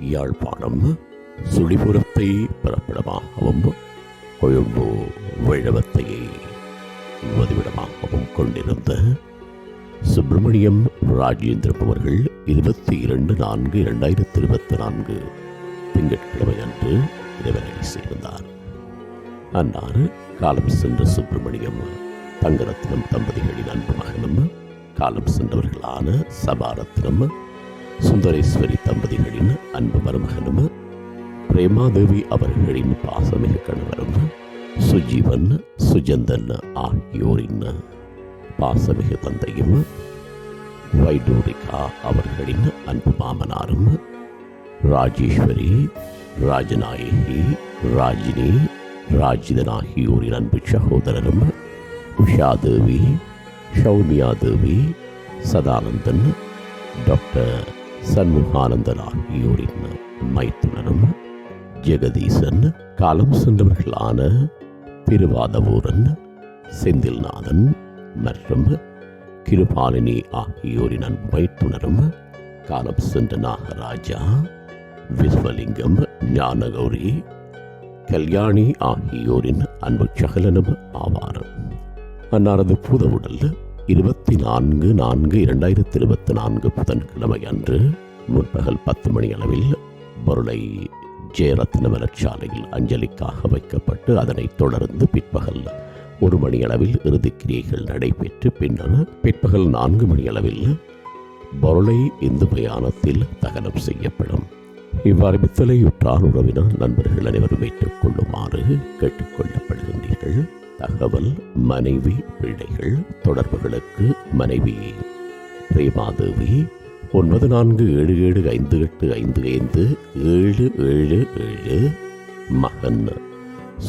யாழ்ப்பாணம் சுழிபுரத்தை பிறப்பிடமாகவும் கொழும்பு வேழவத்தையை வதிவிடமாகவும் கொண்டிருந்த சுப்பிரமணியம் ராஜேந்திரம் அவர்கள் இருபத்தி இரண்டு நான்கு இரண்டாயிரத்தி இருபத்தி நான்கு திங்கட்கிழமை அன்று இறைவனை சேர்ந்தார். அன்னாறு காலம் சென்ற சுப்பிரமணியம் தங்கரத்னம் தம்பதிகளின் அன்பு மகனும் காலம் சென்றவர்களான சபாரத்னம் சுந்தரேஸ்வரி தம்பதிகளின் அன்பு மருமகனும்? பிரேமாதேவி அவர்களின் பாசமிகு கணவரும்? சுஜீவன் சுஜந்தன் ஆகியோரின் பாசமிகு தந்தையும்? வைடூரிகா அவர்களின் அன்பு மாமனாரும்? ராஜேஸ்வரி ராஜநாயகி ராஜினி ராஜிதன் ஆகியோரின் அன்பு சகோதரரும்? உஷாதேவி சௌமியாதேவி சதானந்தன் டாக்டர் சண்முகானந்தன் ஆகியோரின் மைத்துனரும் ஜெகதீசன் காலம் சென்றவர்களான திருவாதவூரன் செந்தில்நாதன் மற்றும் கிருபாலினி ஆகியோரின் அன்பு மைத்துனரும் காலம் சென்ற நாகராஜா விஸ்வலிங்கம் ஞானகௌரி கல்யாணி ஆகியோரின் அன்பு சகலனும் ஆவார். அன்னாரது பூதவுடல் இருபத்தி நான்கு நான்கு இரண்டாயிரத்தி இருபத்தி நான்கு புதன்கிழமை அன்று முற்பகல் பத்து மணி அளவில் பொருளை ஜெயரத்ன மலர்ச்சாலையில் அஞ்சலிக்காக வைக்கப்பட்டு அதனைத் தொடர்ந்து பிற்பகல் ஒரு மணி அளவில் இறுதிக்கிரியைகள் நடைபெற்று பின்னர் பிற்பகல் நான்கு மணி அளவில் பொருளை இந்து மயானத்தில் தகனம் செய்யப்படும். இவ்வாறு மித்தலையுற்றார் உறவினர் நண்பர்கள் அனைவரும் ஏற்றுக்கொள்ளுமாறு கேட்டுக்கொள்ளப்படுகின்றீர்கள். தகவல் மனைவி பிள்ளைகள் தொடர்புகளுக்கு மனைவி. பிரேமாதேவி ஒன்பது நான்கு ஏழு ஏழு ஐந்து எட்டு ஐந்து ஐந்து ஏழு ஏழு ஏழு. மகன்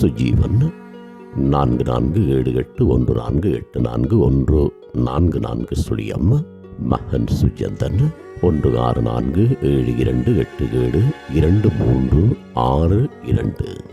சுஜீவன் நான்கு நான்கு ஏழு எட்டு ஒன்று நான்கு எட்டு நான்கு ஒன்று நான்கு நான்கு சுழியம். மகன் சுஜந்தன் ஒன்று ஆறு நான்கு ஏழு இரண்டு எட்டு ஏழு இரண்டு மூன்று ஆறு இரண்டு.